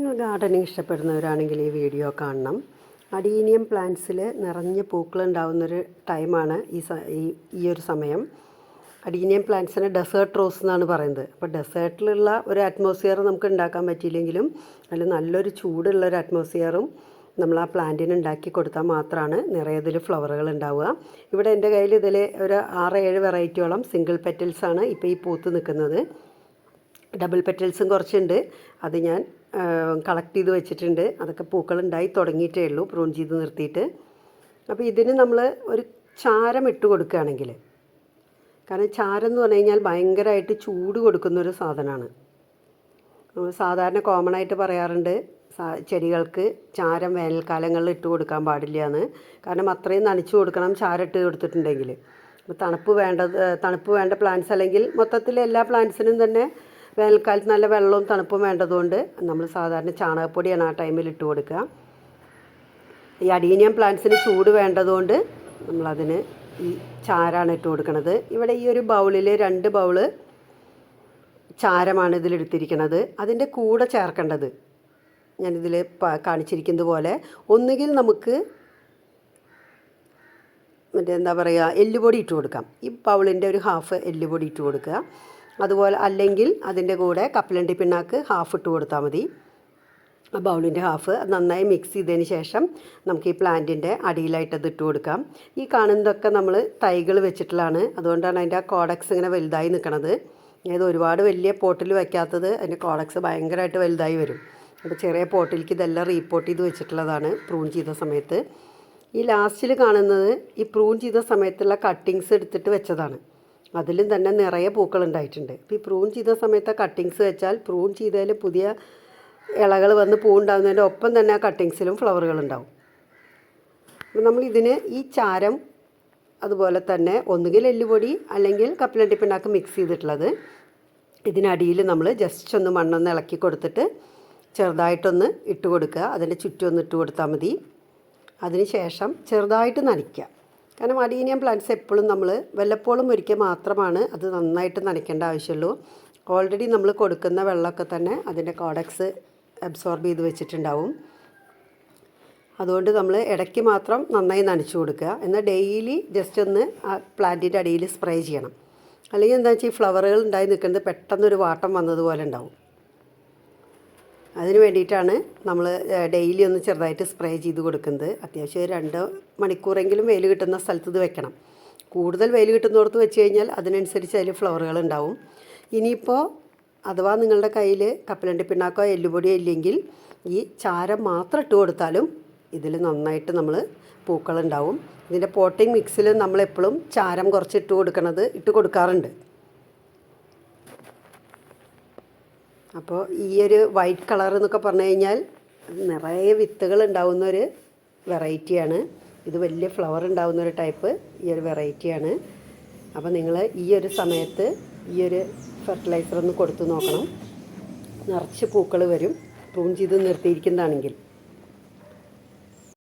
നിങ്ങൾ ഗാർഡനിങ് ഇഷ്ടപ്പെടുന്നവരാണെങ്കിൽ ഈ വീഡിയോ കാണണം. അഡീനിയം പ്ലാന്റ്സിൽ നിറഞ്ഞ് പൂക്കളുണ്ടാവുന്നൊരു ടൈമാണ് ഈ ഈ ഈ ഒരു സമയം. അഡീനിയം പ്ലാന്റ്സിന് ഡെസേർട്ട് റോസ് എന്നാണ് പറയുന്നത്. അപ്പോൾ ഡെസേർട്ടിലുള്ള ഒരു അറ്റ്മോസ്ഫിയർ നമുക്ക് ഉണ്ടാക്കാൻ പറ്റിയില്ലെങ്കിലും അതിൽ നല്ലൊരു ചൂടുള്ള ഒരു അറ്റ്മോസ്ഫിയറും നമ്മൾ ആ പ്ലാന്റിന് ഉണ്ടാക്കി കൊടുത്താൽ മാത്രമാണ് നിറയെ ഇതിൽ ഫ്ലവറുകൾ ഉണ്ടാവുക. ഇവിടെ എന്റെ കയ്യിൽ ഇതിൽ ഒരു ആറ് ഏഴ് വെറൈറ്റിയോളം സിംഗിൾ പെറ്റൽസാണ് ഇപ്പോൾ ഈ പൂത്ത് നിൽക്കുന്നത്. ഡബിൾ പെറ്റൽസും കുറച്ചുണ്ട്. അത് ഞാൻ കളക്ട് ചെയ്ത് വെച്ചിട്ടുണ്ട്. അതൊക്കെ പൂക്കളുണ്ടായി തുടങ്ങിയിട്ടേ ഉള്ളൂ. പ്രൂൺ ചെയ്ത് നിർത്തിയിട്ട്. അപ്പോൾ ഇതിന് നമ്മൾ ഒരു ചാരം ഇട്ട് കൊടുക്കുകയാണെങ്കിൽ. കാരണം ചാരം എന്ന് പറഞ്ഞു കഴിഞ്ഞാൽ ഭയങ്കരമായിട്ട് ചൂട് കൊടുക്കുന്നൊരു സാധനമാണ്. നമ്മൾ സാധാരണ കോമൺ ആയിട്ട് പറയാറുണ്ട് ചെടികൾക്ക് ചാരം വേനൽക്കാലങ്ങളിൽ ഇട്ട് കൊടുക്കാൻ പാടില്ല എന്ന് കാരണം അത്രയും നനച്ചു കൊടുക്കണം ചാരം ഇട്ട് കൊടുത്തിട്ടുണ്ടെങ്കിൽ. അപ്പോൾ തണുപ്പ് വേണ്ടത് തണുപ്പ് വേണ്ട പ്ലാന്റ്സ് അല്ലെങ്കിൽ മൊത്തത്തിൽ എല്ലാ പ്ലാന്റ്സിനും തന്നെ വേനൽക്കാലത്ത് നല്ല വെള്ളവും തണുപ്പും വേണ്ടതുകൊണ്ട് നമ്മൾ സാധാരണ ചാണകപ്പൊടിയാണ് ആ ടൈമിൽ ഇട്ട് കൊടുക്കുക. ഈ അഡീനിയം പ്ലാന്റ്സിന് ചൂട് വേണ്ടതുകൊണ്ട് നമ്മളതിന് ഈ ചാരാണ് ഇട്ട് കൊടുക്കുന്നത് ഇവിടെ ഈ ഒരു ബൗളിൽ രണ്ട് ബൗൾ ചാരമാണ് ഇതിലെടുത്തിരിക്കുന്നത് അതിന്റെ കൂടെ ചേർക്കേണ്ടത് ഞാനിതിൽ കാണിച്ചിരിക്കുന്നത് പോലെ ഒന്നുകിൽ നമുക്ക് മറ്റേ എന്താ പറയുക എല്ലുപൊടി ഇട്ട് കൊടുക്കാം. ഈ പൗളിന്റെ ഒരു ഹാഫ് എല്ലുപൊടി ഇട്ട് കൊടുക്കുക. അതുപോലെ അല്ലെങ്കിൽ അതിന്റെ കൂടെ കപ്പലണ്ടി പിണ്ണാക്ക് ഹാഫ് ഇട്ട് കൊടുത്താൽ മതി. ബൗളിന്റെ ഹാഫ് നന്നായി മിക്സ് ചെയ്തതിന് ശേഷം നമുക്ക് ഈ പ്ലാന്റിന്റെ അടിയിലായിട്ട് അത് ഇട്ട് കൊടുക്കാം. ഈ കാണുന്നതൊക്കെ നമ്മൾ തൈകൾ വെച്ചിട്ടുള്ളതാണ്. അതുകൊണ്ടാണ് അതിന്റെ ആ കോഡക്സ് ഇങ്ങനെ വലുതായി നിൽക്കണത്. അതായത് ഒരുപാട് വലിയ പോട്ടിൽ വയ്ക്കാത്തത് അതിന്റെ കോഡക്സ് ഭയങ്കരമായിട്ട് വലുതായി വരും. അപ്പോൾ ചെറിയ പോട്ടിലേക്ക് ഇതെല്ലാം റീപോട്ട് ചെയ്ത് വെച്ചിട്ടുള്ളതാണ് പ്രൂൺ ചെയ്ത സമയത്ത്. ഈ ലാസ്റ്റിൽ കാണുന്നത് ഈ പ്രൂൺ ചെയ്ത സമയത്തുള്ള കട്ടിങ്സ് എടുത്തിട്ട് വെച്ചതാണ്. അതിലും തന്നെ നിറയെ പൂക്കൾ ഉണ്ടായിട്ടുണ്ട്. അപ്പോൾ ഈ പ്രൂൺ ചെയ്ത സമയത്ത് കട്ടിങ്സ് വെച്ചാൽ പ്രൂൺ ചെയ്തതിൽ പുതിയ ഇളകൾ വന്ന് പൂ ഉണ്ടാകുന്നതിന്റെ ഒപ്പം തന്നെ ആ കട്ടിങ്സിലും ഫ്ലവറുകൾ ഉണ്ടാവും. അപ്പോൾ നമ്മൾ ഇതിന് ഈ ചാരം അതുപോലെ തന്നെ ഒന്നുകിൽ എല്ലുപൊടി അല്ലെങ്കിൽ കപ്പിലണ്ടി പിണ്ണാക്ക് മിക്സ് ചെയ്തിട്ടുള്ളത്. ഇതിനടിയിൽ നമ്മൾ ജസ്റ്റ് ഒന്ന് മണ്ണൊന്ന് ഇളക്കി കൊടുത്തിട്ട് ചെറുതായിട്ടൊന്ന് ഇട്ട് കൊടുക്കുക. അതിന്റെ ചുറ്റും ഒന്ന് ഇട്ട് കൊടുത്താൽ മതി. അതിന് ശേഷം ചെറുതായിട്ട് നനയ്ക്കുക. കാരണം അഡീനിയം പ്ലാന്റ്സ് എപ്പോഴും നമ്മൾ വല്ലപ്പോഴും ഒരിക്കൽ മാത്രമാണ് അത് നന്നായിട്ട് നനയ്ക്കേണ്ട ആവശ്യമുള്ളൂ. ഓൾറെഡി നമ്മൾ കൊടുക്കുന്ന വെള്ളമൊക്കെ തന്നെ അതിന്റെ കോഡക്സ് അബ്സോർബ് ചെയ്ത് വെച്ചിട്ടുണ്ടാവും. അതുകൊണ്ട് നമ്മൾ ഇടയ്ക്ക് മാത്രം നന്നായി നനച്ചു കൊടുക്കുക. എന്നാൽ ഡെയിലി ജസ്റ്റ് ഒന്ന് ആ പ്ലാന്റിന്റെ അടിയിൽ സ്പ്രേ ചെയ്യണം. അല്ലെങ്കിൽ എന്താ വെച്ചാൽ ഈ ഫ്ലവറുകൾ ഉണ്ടായി നിൽക്കുന്നത് പെട്ടെന്നൊരു വാട്ടം വന്നതുപോലെ ഉണ്ടാവും. അതിന് വേണ്ടിയിട്ടാണ് നമ്മൾ ഡെയിലി ഒന്ന് ചെറുതായിട്ട് സ്പ്രേ ചെയ്ത് കൊടുക്കുന്നത്. അത്യാവശ്യം രണ്ട് മണിക്കൂറെങ്കിലും വെയിൽ കിട്ടുന്ന സ്ഥലത്ത് ഇത് വെക്കണം. കൂടുതൽ വെയിൽ കിട്ടുന്നിടത്ത് വെച്ച് കഴിഞ്ഞാൽ അതിനനുസരിച്ച് അതിൽ ഫ്ലവറുകൾ ഉണ്ടാവും. ഇനിയിപ്പോൾ അഥവാ നിങ്ങളുടെ കയ്യിൽ കപ്പലണ്ടി പിണ്ണാക്കോ എല്ലുപൊടിയോ ഇല്ലെങ്കിൽ ഈ ചാരം മാത്രം ഇട്ട് കൊടുത്താലും ഇതിൽ നന്നായിട്ട് നമ്മൾ പൂക്കളുണ്ടാവും ഇതിന്റെ പോട്ടിംഗ് മിക്സിൽ നമ്മളെപ്പോഴും ചാരം കുറച്ച് ഇട്ട് കൊടുക്കണത് ഇട്ട് കൊടുക്കാറുണ്ട്. അപ്പോൾ ഈ ഒരു വൈറ്റ് കളർ എന്നൊക്കെ പറഞ്ഞു കഴിഞ്ഞാൽ നിറയെ വിത്തുകൾ ഉണ്ടാവുന്ന ഒരു വെറൈറ്റിയാണ് ഇത് വലിയ ഫ്ലവർ ഉണ്ടാവുന്ന ഒരു ടൈപ്പ് ഈ ഒരു വെറൈറ്റിയാണ് അപ്പോൾ നിങ്ങൾ ഈ ഒരു സമയത്ത് ഈ ഒരു ഫെർട്ടിലൈസർ ഒന്ന് കൊടുത്തു നോക്കണം. നിറച്ച് പൂക്കൾ വരും. പ്രൂൺ ചെയ്ത് നിർത്തിയിരിക്കുന്നതാണെങ്കിൽ.